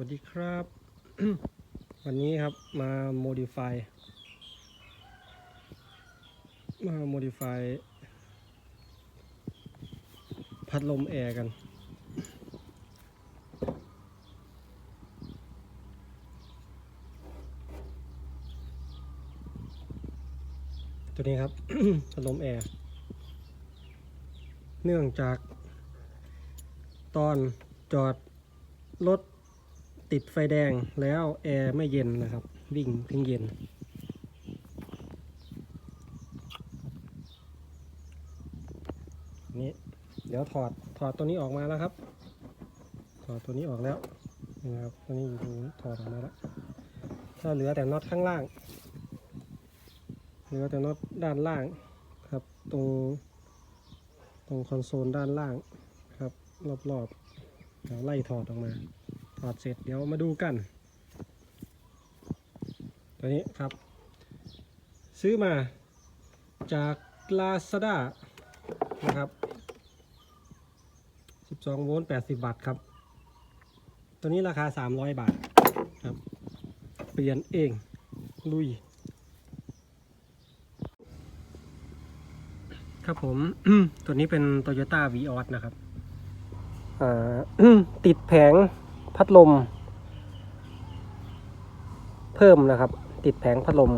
วัสดีครับ วันนี้ครับมา modify มา modify พัดลมแอร์กัน ตัวนี้ครับ พัดลมแอร์ เนื่องจากตอนจอดรถ ติดไฟแดงแล้วแอร์ไม่เย็นนะครับ วิ่งถึงเย็น นี่เดี๋ยวถอดถอดตัวนี้ออกมาแล้วครับ ถอดตัวนี้ออกแล้วนะครับตัวนี้อยู่ถอดออกมาแล้วถ้าเหลือแต่น็อตข้างล่าง เหลือแต่น็อตด้านล่างครับ ตรงตรงคอนโซลด้านล่างครับรอบๆเดี๋ยวไล่ถอดออกมา อดเสร็จเดี๋ยวมาดูกัน ตัวนี้ครับ ซื้อมาจาก Lazada นะครับ 12 โวลต์ 80บาทครับ ตัวนี้ราคา 300 บาทครับ เปลี่ยนเอง ลุย ครับผม ตัวนี้เป็น Toyota v ีออสนะครับติดแผง พัดลม เพิ่มนะครับ ติดแผงพัดลม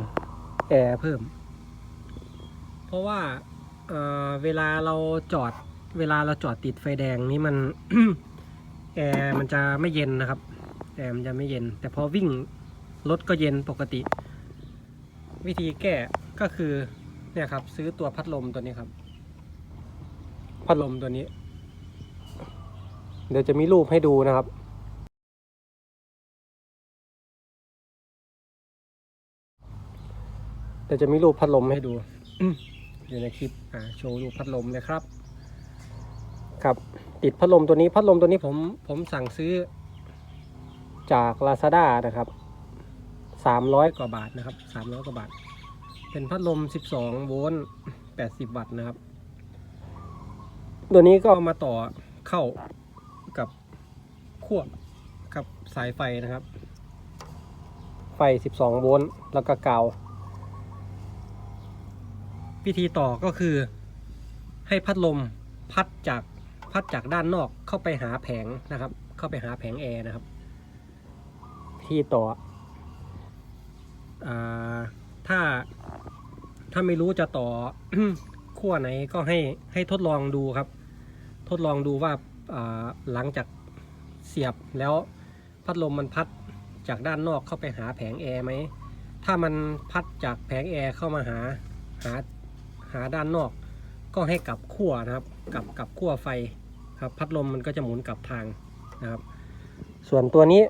แอร์เพิ่ม เพราะว่าเเวลาเราจอดเวลาเราจอดติดไฟแดงนี่มันแอร์มันจะไม่เย็นนะครับแอร์มันจะไม่เย็น แต่พอวิ่งรถก็เย็นปกติ วิธีแก้ก็คือเนี่ยครับ ซื้อตัวพัดลมตัวนี้ครับ พัดลมตัวนี้ เดี๋ยวจะมีรูปให้ดูนะครับ เดี๋ยวจะมีรูปพัดลมให้ดูอยู่ในคลิปอ่าโชว์รูปพัดลมเลยครับ ครับติดพัดลมตัวนี้พัดลมตัวนี้ผมผมสั่งซื้อ จาก Lazada นะครับสามร้อยกว่าบาทนะครับสามร้อยกว่าบาท เป็นพัดลม12โวลต์80วัตต์นะครับ ตัวนี้ก็เอามาต่อเข้ากับขั้วกับสายไฟนะครับ ไฟ12โวลต์แล้วก็กาว วิธีต่อก็คือให้พัดลมพัดจากพัดจากด้านนอกเข้าไปหาแผงนะครับ เข้าไปหาแผงแอร์นะครับวิธีต่ออถ้าถ้าไม่รู้จะต่อขั้วไหนก็ให้ให้ทดลองดูครับ ทดลองดูว่าหลังจากเสียบแล้วพัดลมมันพัดจากด้านนอกเข้าไปหาแผงแอร์ไหมถ้ามันพัดจากแผงแอร์เข้ามาหาหา หาด้านนอก ก็ให้กลับขั้วนะครับกลับกลับขั้วไฟครับพัดลมมันก็จะหมุนกลับทางนะครับ ส่วนตัวนี้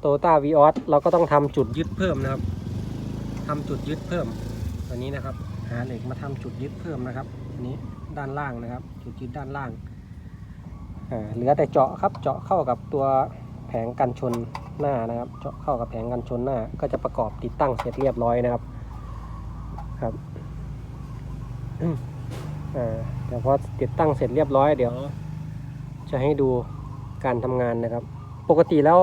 โตต้าวีออสเราก็ต้องทำจุดยึดเพิ่มนะครับทำจุดยึดเพิ่มตัวนี้นะครับ หาเหล็กมาทำจุดยึดเพิ่มนะครับอันนี้ด้านล่างนะครับ จุดยึดด้านล่างอ่าเหลือแต่เจาะครับเจาะเข้ากับตัวแผงกันชนหน้านะครับ เจาะเข้ากับแผงกันชนหน้า ก็จะประกอบติดตั้งเสร็จเรียบร้อยนะครับ ครับเดี๋ยวพอติดตั้งเสร็จเรียบร้อยเดี๋ยว จะให้ดูการทำงานนะครับ ปกติแล้ว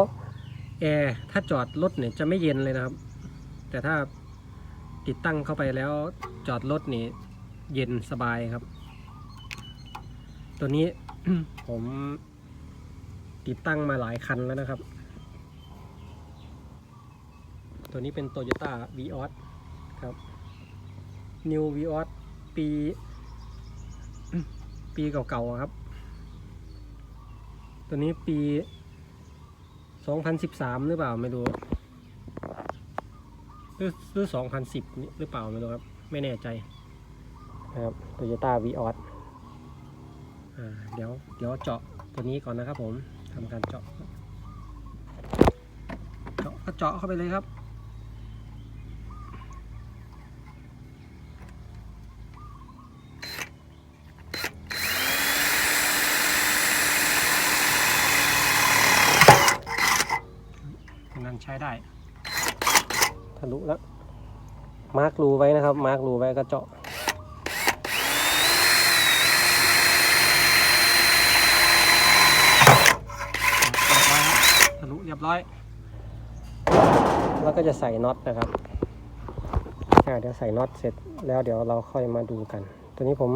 แอร์ถ้าจอดรถเนี่ยจะไม่เย็นเลยนะครับ แต่ถ้าติดตั้งเข้าไปแล้วจอดรถนี่เย็นสบายครับ ตัวนี้ผมติดตั้งมาหลายคันแล้วนะครับ ตัวนี้เป็น Toyota v ีออส New v ีออสปี ปีเก่าๆครับ ตัวนี้ปี 2013 หรือเปล่าไม่รู้หรือหรือ 2010 นี่หรือเปล่าไม่รู้ครับ ไม่แน่ใจนะครับ Toyota v ีออสอ่าเดี๋ยวเดี๋ยวเจาะตัวนี้ก่อนนะครับผมทำการเจาะ เจาะก็เจาะเข้าไปเลยครับ ช้ได้ ทะลุแล้ว มาร์กรูไว้นะครับ มาร์กรูไว้ก็เจาะบร้อย แล้วก็จะใส่น็อตนะครับอ่าเดี๋ยวใส่น็อตเสร็จแล้วเดี๋ยวเราค่อยมาดูกัน ตัวนี้ผม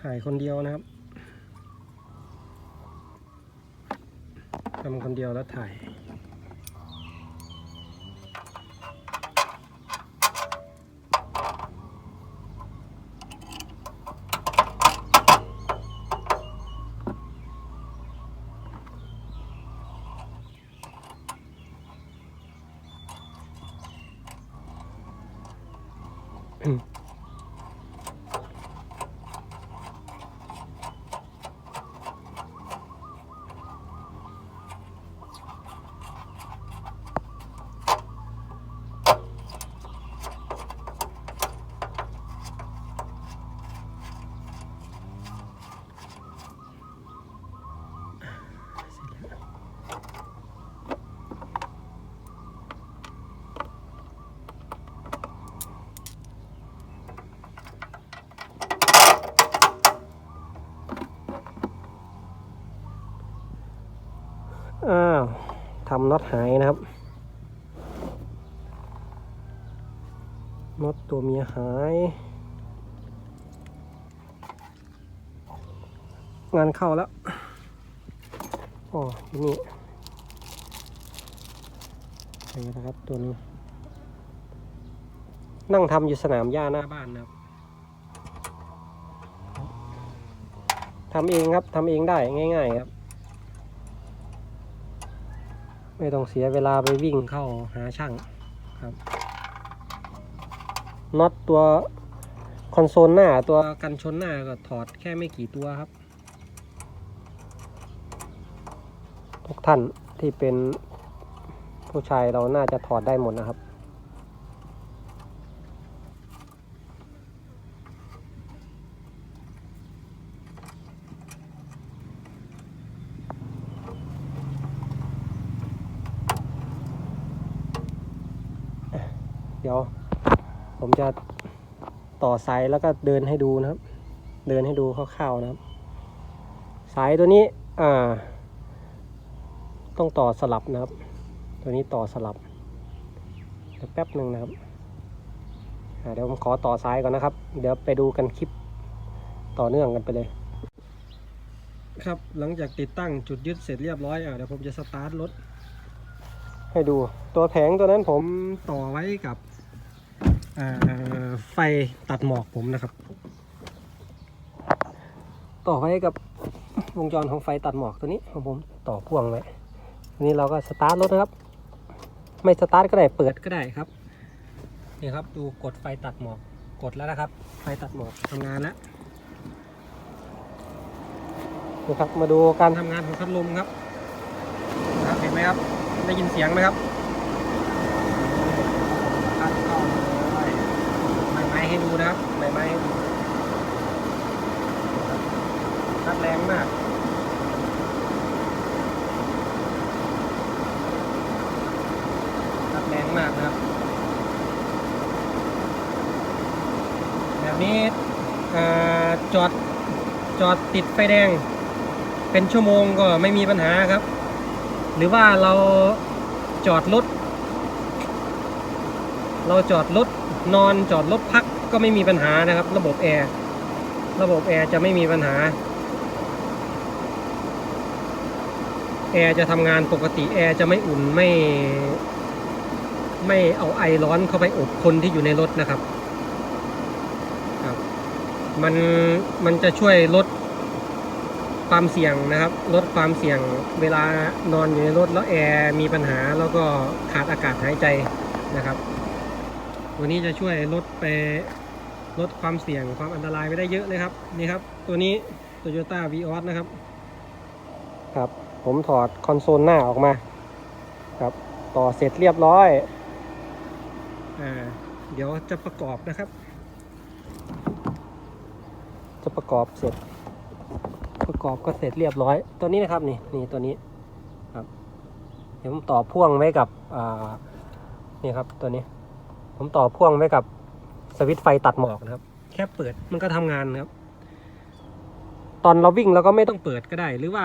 ถ่ายคนเดียวนะครับ ทำคนเดียวแล้วถ่าย อ้าวทำน็อตหายนะครับน็อตตัวเมียหาย งานเข้าแล้วอ๋อที่นี่นี่นะครับตัวนี้ นั่งทำอยู่สนามหญ้าหน้าบ้านนะครับทำเองครับทำเองได้ง่าย ๆ ครับ ไม่ต้องเสียเวลาไปวิ่งเข้าหาช่างครับน็อตตัวคอนโซลหน้าตัวกันชนหน้าก็ถอดแค่ไม่กี่ตัวครับ ทุกท่านที่เป็นผู้ชายเราน่าจะถอดได้หมดนะครับ เดี๋ยว ผมจะต่อสายแล้วก็เดินให้ดูนะครับ เดินให้ดูคร่าวๆนะครับ สายตัวนี้อ่า ต้องต่อสลับนะครับ ตัวนี้ต่อสลับเดี๋ยวแป๊บหนึ่งนะครับเดี๋ยวผมขอต่อสายก่อนนะครับ เดี๋ยวไปดูกันคลิปต่อเนื่องกันไปเลย ครับหลังจากติดตั้งจุดยึดเสร็จเรียบร้อยอะเดี๋ยวผมจะสตาร์ทรถให้ดูตัวแผงตัวนั้นผมต่อไว้กับ ไฟตัดหมอกผมนะครับ ต่อไว้กับวงจรของไฟตัดหมอกตัวนี้ของผมต่อพ่วงไว้ทีนี้เราก็สตาร์ทรถนะครับ ไม่สตาร์ทก็ได้เปิดก็ได้ครับนี่ครับดูกดไฟตัดหมอกกดแล้วนะครับ ไฟตัดหมอกทำงานแล้วนี่ครับมาดูการทำงานของพัดลมครับครับเห็นไหมครับได้ยินเสียงไหมครับตัดเข้าเลย ให้ดูนะครับใบไม้ให้ดูตัดแรงมากตัดแรงมากนะครับ แบบนี้จอดจอดติดไฟแดง เป็นชั่วโมงก็ไม่มีปัญหาครับ หรือว่าเราจอดรถเราจอดรถนอนจอดรถพัก ก็ไม่มีปัญหานะครับ ระบบแอร์ระบบแอร์จะไม่มีปัญหาแอร์จะทำงานปกติแอร์จะไม่อุ่นไม่ไม่เอาไอร้อนเข้าไปอบคนที่อยู่ในรถนะครับครับมันมันจะช่วยลดความเสี่ยงนะครับ ลดความเสี่ยงเวลานอนอยู่ในรถแล้วแอร์มีปัญหาแล้วก็ขาดอากาศหายใจนะครับ ตัวนี้จะช่วยลดไป ลดความเสี่ยงความอันตรายไปได้เยอะเลยครับ นี่ครับ ตัวนี้ Toyota v ีออสนะครับ ครับ ผมถอดคอนโซลหน้าออกมา ครับ ต่อเสร็จเรียบร้อยอ่าเดี๋ยวจะประกอบนะครับ จะประกอบเสร็จ ประกอบก็เสร็จเรียบร้อย ตัวนี้นะครับนี่นี่ตัวนี้ครับเดี๋ยวผมต่อพ่วงไว้กับอ่านี่ครับตัวนี้ ผมต่อพ่วงไว้กับ สวิตไฟตัดหมอกนะครับ แค่เปิดมันก็ทำงานนะครับ ตอนเราวิ่งเราก็ไม่ต้องเปิดก็ได้ หรือว่า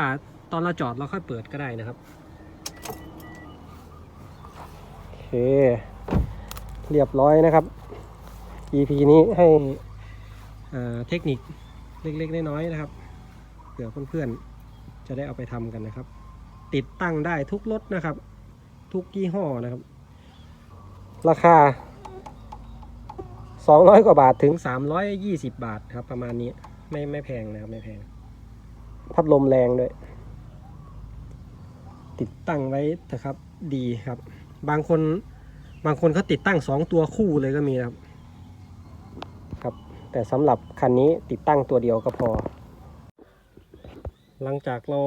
ตอนเราจอดเราค่อยเปิดก็ได้นะครับโอเค เรียบร้อยนะครับ EP นี้ให้เทคนิคเล็กๆน้อยๆนะครับเผื่อเพื่อนๆจะได้เอาไปทำกันนะครับ ติดตั้งได้ทุกรถนะครับ ทุกยี่ห้อนะครับ ราคา 200 กว่าบาทถึง 320 บาทครับ ประมาณนี้ไม่ไม่แพงนะครับไม่แพง พัดลมแรงด้วย ติดตั้งไว้เถอะครับดีครับ บางคนบางคนเขาติดตั้งสองตัวคู่เลยก็มีครับ ครับ แต่สำหรับคันนี้ติดตั้งตัวเดียวก็พอ หลังจากเรา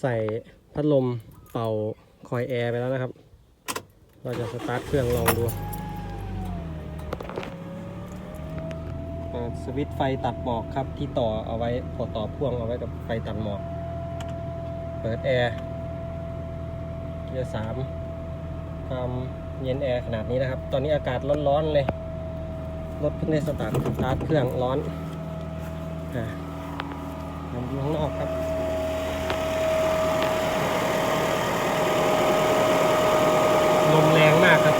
ใส่พัดลมเป่าคอยแอร์ไปแล้วนะครับ เราจะสตาร์ทเครื่องลองดู สวิตช์ไฟตัดหมอกครับ ที่ต่อเอาไว้พอต่อพ่วงเอาไว้กับไฟตัดหมอก เปิดแอร์เกียร์สามความเย็นแอร์ขนาดนี้นะครับ ตอนนี้อากาศร้อนๆเลยรถเพิ่งได้สตาร์ทสตาร์ทเครื่องร้อนอ่าลองดูข้างนอกครับ ลมแรงมากครับ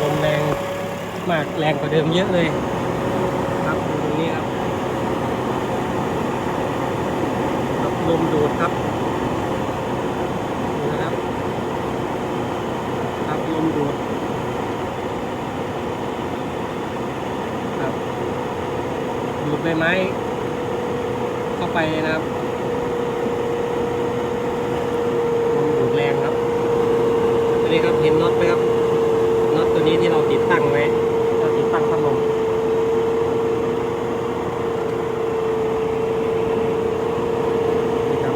ลมแรงมาก แรงกว่าเดิมเยอะเลย ครับตรงนี้ครับครับลมดูดครับนะครับ ครับลมดูดครับดูดใบไม้ เข้าไปนะครับลมดูดแรงครับอันนี้ครับเห็นน็อตไหมครับน็อตตัวนี้ที่เราติดตั้งไว้ เราติดตั้งพัดลมนี่ครับ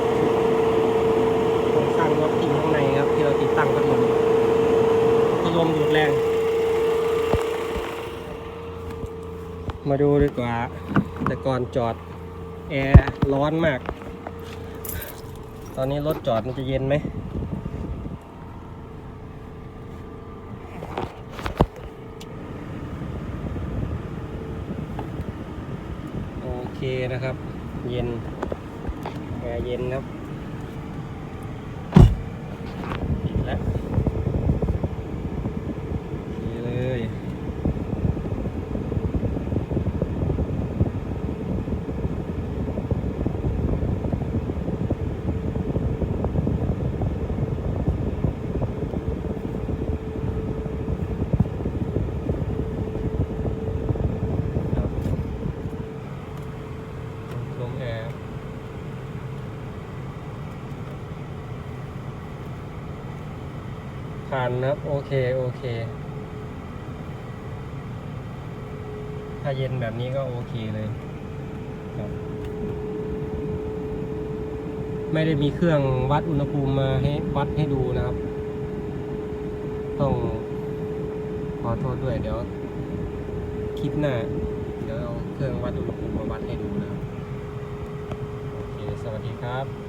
โครงสร้างน็อตที่อยู่ข้างในครับ ที่เราติดตั้งพัดลมพัดลมดูดแรง มาดูดีกว่า แต่ก่อนจอดแอร์ร้อนมาก ตอนนี้รถจอดมันจะเย็นไหมโอเคนะครับ เย็นแอร์เย็นครับปิดแล้วโอเคเลย ครับลมแอร์ผ่านครับ โอเค โอเค ถ้าเย็นแบบนี้ก็โอเคเลยครับไม่ได้มีเครื่องวัดอุณหภูมิมาให้วัดให้ดูนะครับ ต้องขอโทษด้วยเดี๋ยวคลิปหน้า เดี๋ยวเอาเครื่องวัดอุณหภูมิมาวัดให้ดูนะครับ โอเค สวัสดีครับ